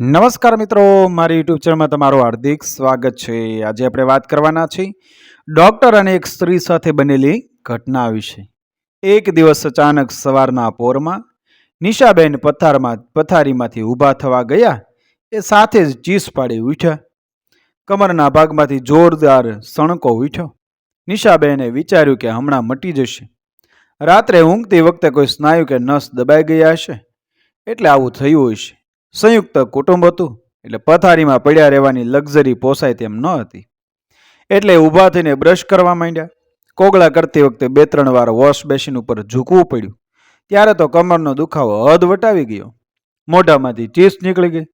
નમસ્કાર મિત્રો, મારી યુટ્યુબ ચેનલમાં તમારું હાર્દિક સ્વાગત છે. આજે આપણે વાત કરવાના છીએ ડૉક્ટર અને એક સ્ત્રી સાથે બનેલી ઘટના વિશે. એક દિવસ અચાનક સવારના પોરમાં નિશાબેન પથારમાં, પથારીમાંથી ઊભા થવા ગયા. એ સાથે જ ચીસ પાડી ઉઠ્યા. કમરના ભાગમાંથી જોરદાર સણકો ઉઠ્યો. નિશાબેને વિચાર્યું કે હમણાં મટી જશે. રાત્રે ઊંઘતી વખતે કોઈ સ્નાયુ કે નસ દબાઈ ગયા હશે. એટલે આવું થયું હશે. સંયુક્ત કુટુંબ હતું, એટલે પથારીમાં પડ્યા રહેવાની લક્ઝરી પોસાય તેમ ન હતી. એટલે ઊભા થઈને બ્રશ કરવા માંડ્યા. કોગળા કરતી વખતે બે ત્રણ વાર વોશ બેસિન ઉપર ઝૂકવું પડ્યું. ત્યારે તો કમરનો દુખાવો હદ વટાવી ગયો. મોઢામાંથી ચીસ નીકળી ગઈ.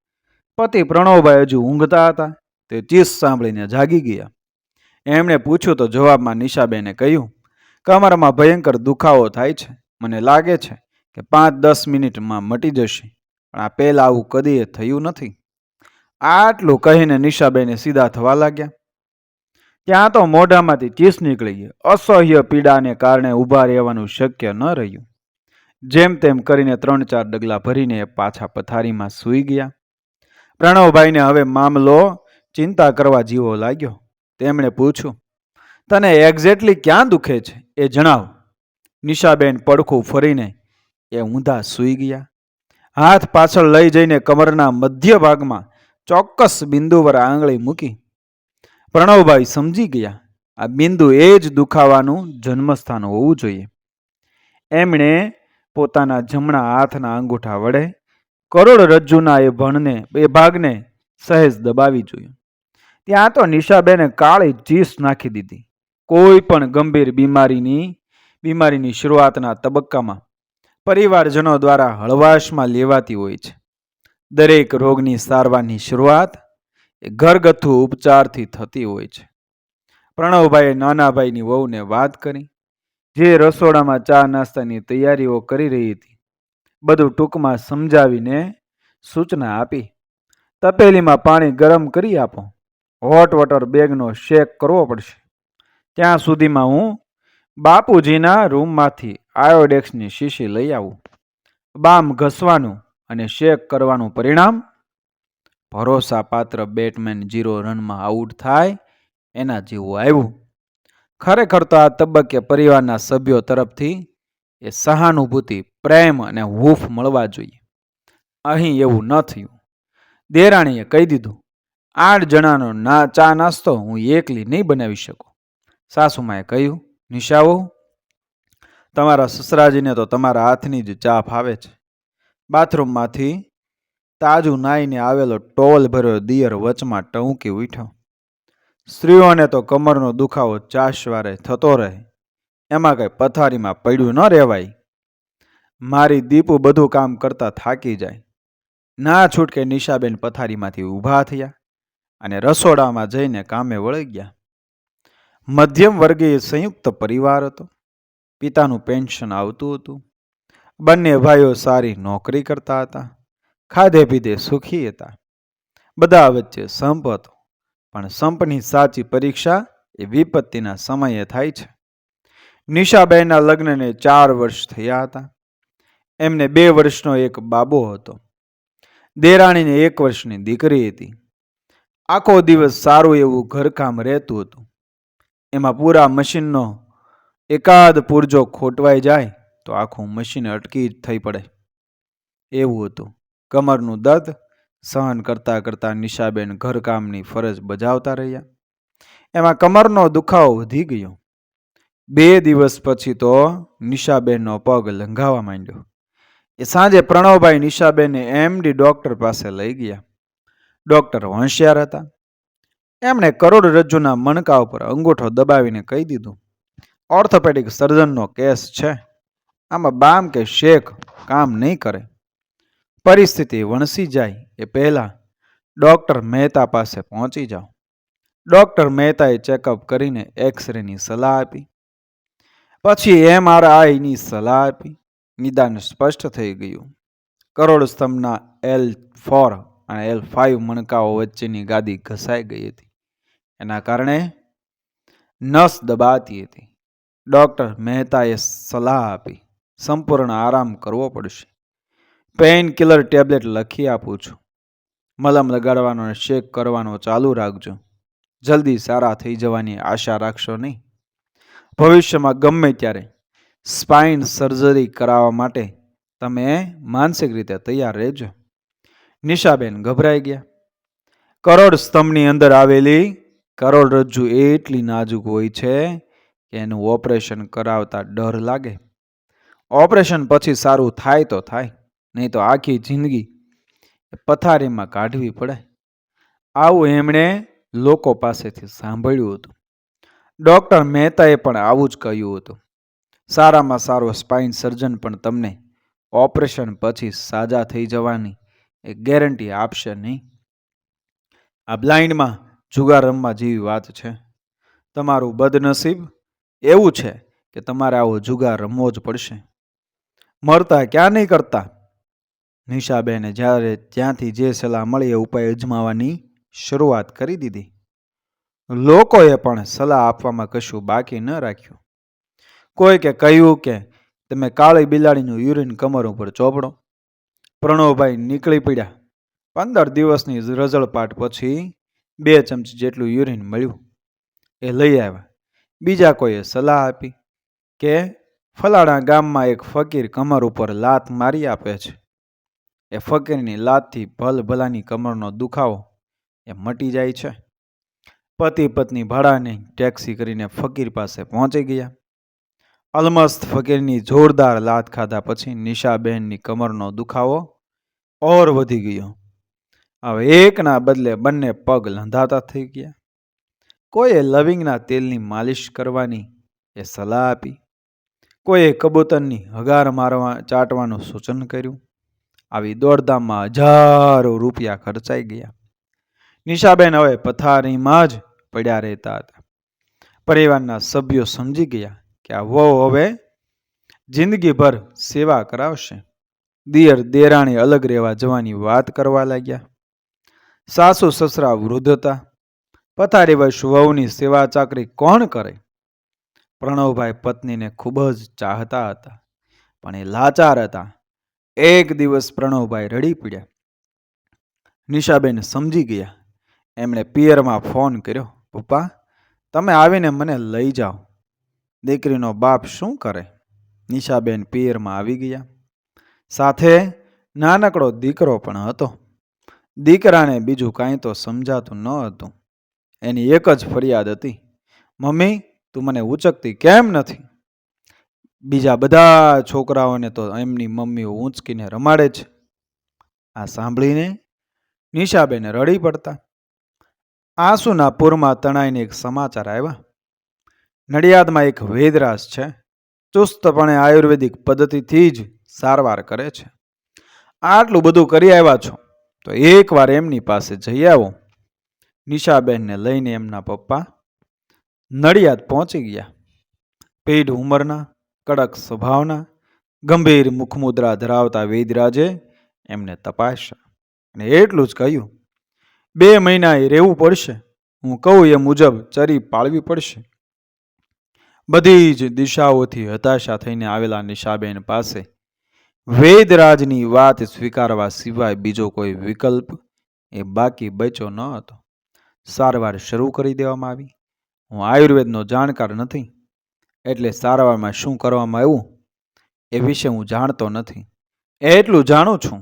પતિ પ્રણવભાઈ હજુ ઊંઘતા હતા, તે ચીસ સાંભળીને જાગી ગયા. એમણે પૂછ્યું તો જવાબમાં નિશાબેને કહ્યું, કમરમાં ભયંકર દુખાવો થાય છે. મને લાગે છે કે પાંચ દસ મિનિટમાં મટી જશે. પણ આ પહેલાં આવું કદીએ થયું નથી. આટલું કહીને નિશાબેને સીધા થવા લાગ્યા. ત્યાં તો મોઢામાંથી ચીસ નીકળી ગઈ. અસહ્ય પીડાને કારણે ઊભા રહેવાનું શક્ય ન રહ્યું. જેમ તેમ કરીને ત્રણ ચાર ડગલા ભરીને પાછા પથારીમાં સૂઈ ગયા. પ્રણવભાઈને હવે મામલો ચિંતા કરવા જીવો લાગ્યો. તેમણે પૂછ્યું, તને એક્ઝેક્ટલી ક્યાં દુખે છે? એ જણાવ. નિશાબેન પડખું ફરીને એ ઊંધા સૂઈ ગયા. હાથ પાછળ લઈ જઈને કમરના મધ્ય ભાગમાં ચોક્કસ બિંદુ પર આંગળી મૂકી. પ્રણવભાઈ સમજી ગયા. આ બિંદુ એ જ દુખાવાનું જન્મસ્થાન હોવું જોઈએ. એમણે પોતાના જમણા હાથના અંગૂઠા વડે કરોડરજ્જુના એ ભણને, એ ભાગને સહેજ દબાવી જોયું. ત્યાં તો નિશાબેને કાળી ચીસ નાખી દીધી. કોઈ પણ ગંભીર બીમારીની બીમારીની શરૂઆતના તબક્કામાં પરિવારજનો દ્વારા હળવાશમાં લેવાતી હોય છે. દરેક રોગની સારવારની શરૂઆત એ ઘરગથ્થુ ઉપચારથી થતી હોય છે. પ્રણવભાઈએ નાનાભાઈની વહુને વાત કરી, જે રસોડામાં ચા નાસ્તાની તૈયારીઓ કરી રહી હતી, બધું ટૂંકમાં સમજાવીને સૂચના આપી, તપેલીમાં પાણી ગરમ કરી આપો, હોટ વોટર બેગનો શેક કરવો પડશે. ત્યાં સુધીમાં હું બાપુજીના રૂમમાંથી આયોડેક્સની શીશી લઈ આવું. બામ ઘસવાનું અને શેક કરવાનું પરિણામ, ભરોસાપાત્ર બેટમેન જીરો રનમાં આઉટ થાય એના જેવું આવ્યું. ખરેખર તો આ તબક્કે પરિવારના સભ્યો તરફથી એ સહાનુભૂતિ, પ્રેમ અને હૂફ મળવા જોઈએ. અહીં એવું ન થયું. દેરાણીએ કહી દીધું, આઠ જણાનો ના ચા નાસ્તો હું એકલી નહીં બનાવી શકું. સાસુમાએ કહ્યું નિશાઓ તમારા સસરાજીને તો તમારા હાથની જ ચા ફાવે છે. બાથરૂમમાંથી તાજું નાઈને આવેલો ટોલ ભર્યો દિયર વચમાં ટહુકી ઉઠ્યો સ્ત્રીઓને તો કમરનો દુખાવો ચાશવારે થતો રહે. એમાં કંઈ પથારીમાં પડ્યું ન રહેવાય. મારી દીપુ બધું કામ કરતા થાકી જાય. ના છૂટકે નિશાબેન પથારીમાંથી ઊભા થયા અને રસોડામાં જઈને કામે વળી ગયા. મધ્યમ વર્ગીય સંયુક્ત પરિવાર હતો. પિતાનું પેન્શન આવતું હતું. બંને ભાઈઓ સારી નોકરી કરતા હતા. ખાધે પીધે સુખી હતા. બધા વચ્ચે સંપ હતો. પણ સંપની સાચી પરીક્ષા એ વિપત્તિના સમયે થાય છે. નિશાબેનના લગ્નને ચાર વર્ષ થયા હતા. એમને બે વર્ષનો એક બાબો હતો. દેરાણીને એક વર્ષની દીકરી હતી. આખો દિવસ સારું એવું ઘરકામ રહેતું હતું. એમાં પૂરા મશીનનો એકાદ પૂરજો ખોટવાઈ જાય, તો આખું મશીન અટકી જ થઈ પડે. એવું હતું. કમરનું દર્દ સહન કરતાં કરતાં નિશાબેન ઘરકામની ફરજ બજાવતા રહ્યા. એમાં કમરનો દુખાવો વધી ગયો. બે દિવસ પછી તો નિશાબેનનો પગ લંઘાવા માંડ્યો. એ સાંજે પ્રણવભાઈ નિશાબેનને એમડી ડોક્ટર પાસે લઈ ગયા. ડોક્ટર હોશિયાર હતા. એમણે કરોડરજ્જુના મણકા ઉપર અંગૂઠો દબાવીને કહી દીધું ઓર્થોપેડિક સર્જનનો કેસ છે. આમાં બામ કે શેક કામ નહીં કરે. પરિસ્થિતિ વણસી જાય એ પહેલાં ડૉક્ટર મહેતા પાસે પહોંચી જાઓ. ડૉક્ટર મહેતાએ ચેકઅપ કરીને એક્સરેની સલાહ આપી. પછી એમઆરઆઈની સલાહ આપી. નિદાન સ્પષ્ટ થઈ ગયું. કરોડ સ્તંભના એલ ફોર અને એલ ફાઇવ મણકાઓ વચ્ચેની ગાદી ઘસાઈ ગઈ હતી. એના કારણે નસ દબાતી હતી. ડૉક્ટર મહેતાએ સલાહ આપી. સંપૂર્ણ આરામ કરવો પડશે. પેઇન કિલર ટેબ્લેટ લખી આપું છું. મલમ લગાડવાનો અને શેક કરવાનો ચાલુ રાખજો. જલ્દી સારા થઈ જવાની આશા રાખશો નહીં. ભવિષ્યમાં ગમે ત્યારે સ્પાઇન સર્જરી કરાવવા માટે તમે માનસિક રીતે તૈયાર રહેજો. નિશાબેન ગભરાઈ ગયા. કરોડ સ્તંભની અંદર આવેલી કરોડરજ્જુ એટલી નાજુક હોય છે કે એનું ઓપરેશન કરાવતા ડર લાગે. ઓપરેશન પછી સારું થાય તો થાય, નહીં તો આખી જિંદગી પથારીમાં કાઢવી પડે. આવું એમણે લોકો પાસેથી સાંભળ્યું હતું. ડૉક્ટર મહેતાએ પણ આવું જ કહ્યું હતું. સારામાં સારો સ્પાઇન સર્જન પણ તમને ઓપરેશન પછી સાજા થઈ જવાની એ ગેરંટી આપશે નહીં. આ બ્લાઇન્ડમાં જુગાર રમવા જેવી વાત છે. તમારું બદનસીબ એવું છે કે તમારે આવો જુગાર રમવો જ પડશે. મરતા ક્યાં નહીં કરતા? નિશાબેને જ્યારે ત્યાંથી જે સલાહ મળી એ ઉપાય અજમાવાની શરૂઆત કરી દીધી. લોકોએ પણ સલાહ આપવામાં કશું બાકી ન રાખ્યું. કોઈ કે કહ્યું કે, તમે કાળી બિલાડીનું યુરિન કમર ઉપર ચોપડો. પ્રણવભાઈ નીકળી પડ્યા. પંદર દિવસની રઝળપાટ પછી બે ચમચી જેટલું યુરિન મળ્યું. એ લઈ આવ્યા. બીજા કોઈએ સલાહ આપી કે ફલાણા ગામમાં એક ફકીર કમર ઉપર લાત મારી આપે છે. એ ફકીરની લાતથી ભલ ભલાની કમરનો દુખાવો એ મટી જાય છે. પતિ પત્ની ભાડાની ટેક્સી કરીને ફકીર પાસે પહોંચી ગયા. અલમસ્ત ફકીરની જોરદાર લાત ખાધા પછી નિશાબહેનની કમરનો દુખાવો ઓર વધી ગયો. હવે એકના બદલે બંને પગ લંધાતા થઈ ગયા. કોઈએ લવિંગના તેલની માલિશ કરવાની એ સલાહ આપી. કોઈએ કબૂતરની હગાર મારવા ચાટવાનું સૂચન કર્યું. આવી દોડધામમાં હજારો રૂપિયા ખર્ચાઈ ગયા. નિશાબેન હવે પથારીમાં જ પડ્યા રહેતા હતા. પરિવારના સભ્યો સમજી ગયા કે આ વહુ હવે જિંદગીભર સેવા કરાવશે. દિયર દેરાણી અલગ રહેવા જવાની વાત કરવા લાગ્યા. સાસુ સસરા વૃદ્ધ હતા. પથારી વશ વહુની સેવા ચાકરી કોણ કરે? પ્રણવભાઈ પત્નીને ખૂબ જ ચાહતા હતા, પણ એ લાચાર હતા. એક દિવસ પ્રણવભાઈ રડી પડ્યા. નિશાબેન સમજી ગયા. એમણે પિયરમાં ફોન કર્યો, પપ્પા, તમે આવીને મને લઈ જાઓ. દીકરીનો બાપ શું કરે? નિશાબેન પિયરમાં આવી ગયા. સાથે નાનકડો દીકરો પણ હતો. દીકરાને બીજું કાંઈ તો સમજાતું ન હતું. એની એક જ ફરિયાદ હતી, મમ્મી, તું મને ઉચકતી કેમ નથી? બીજા બધા છોકરાઓને તો એમની મમ્મીઓ ઊંચકીને રમાડે છે. આ સાંભળીને નિશાબેને રડી પડતા. આંસુના પૂરમાં તણાઈને એક સમાચાર આવ્યા. નડિયાદમાં એક વેદરાસ છે, ચુસ્તપણે આયુર્વેદિક પદ્ધતિથી જ સારવાર કરે છે. આટલું બધું કરી આવ્યા છો, તો એકવાર એમની પાસે જઈ આવો. નિશાબેનને લઈને એમના પપ્પા નડિયાદ પહોંચી ગયા. પેઢ ઉંમરના, કડક સ્વભાવના, ગંભીર મુખમુદ્રા ધરાવતા વેદરાજે એમને તપાસ્યા અને એટલું જ કહ્યું, બે મહિના એ રહેવું પડશે. હું કહું એ મુજબ ચરી પાળવી પડશે. બધી જ દિશાઓથી હતાશા થઈને આવેલા નિશાબેન પાસે વેદરાજની વાત સ્વીકારવા સિવાય બીજો કોઈ વિકલ્પ એ બાકી બચ્યો ન હતો. સારવાર શરૂ કરી દેવામાં આવી. હું આયુર્વેદનો જાણકાર નથી, એટલે સારવારમાં શું કરવામાં આવ્યું એ વિશે હું જાણતો નથી. એટલું જાણું છું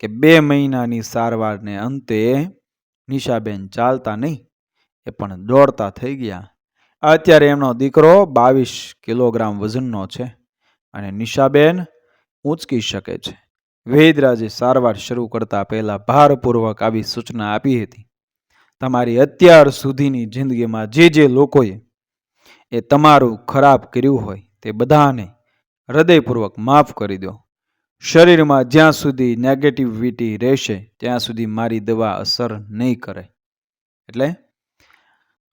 કે બે મહિનાની સારવારને અંતે નિશાબેન ચાલતા નહીં, એ પણ દોડતા થઈ ગયા. અત્યારે એમનો દીકરો બાવીસ કિલોગ્રામ વજનનો છે અને નિશાબેન ઊંચકી શકે છે. વેદરાજે સારવાર શરૂ કરતા પહેલાં ભારપૂર્વક આવી સૂચના આપી હતી. તમારી અત્યાર સુધીની જિંદગીમાં જે જે લોકોએ એ તમારું ખરાબ કર્યું હોય તે બધાને હૃદયપૂર્વક માફ કરી દો. શરીરમાં જ્યાં સુધી નેગેટિવિટી રહેશે, ત્યાં સુધી મારી દવા અસર નહીં કરે. એટલે?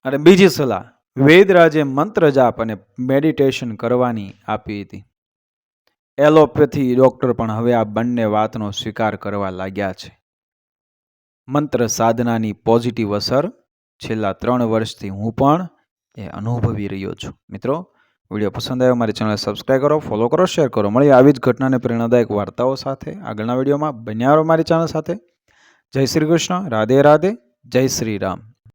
અને બીજી સલાહ વેદરાજે મંત્ર જાપ અને મેડિટેશન કરવાની આપી હતી. એલોપેથી ડૉક્ટર પણ હવે આ બંને વાતનો સ્વીકાર કરવા લાગ્યા છે. મંત્ર સાધનાની પોઝિટિવ અસર છેલ્લા ત્રણ વર્ષથી હું પણ એ અનુભવી રહ્યો છું. મિત્રો, વીડિયો પસંદ આવ્યો મારી ચેનલ સબસ્ક્રાઈબ કરો ફોલો કરો શેર કરો. મળી આવી જ ઘટનાને પ્રેરણાદાયક વાર્તાઓ સાથે. આગળના વિડીયોમાં બન્યા રહો મારી ચેનલ સાથે. જય શ્રી કૃષ્ણ. રાધે રાધે. જય શ્રી રામ.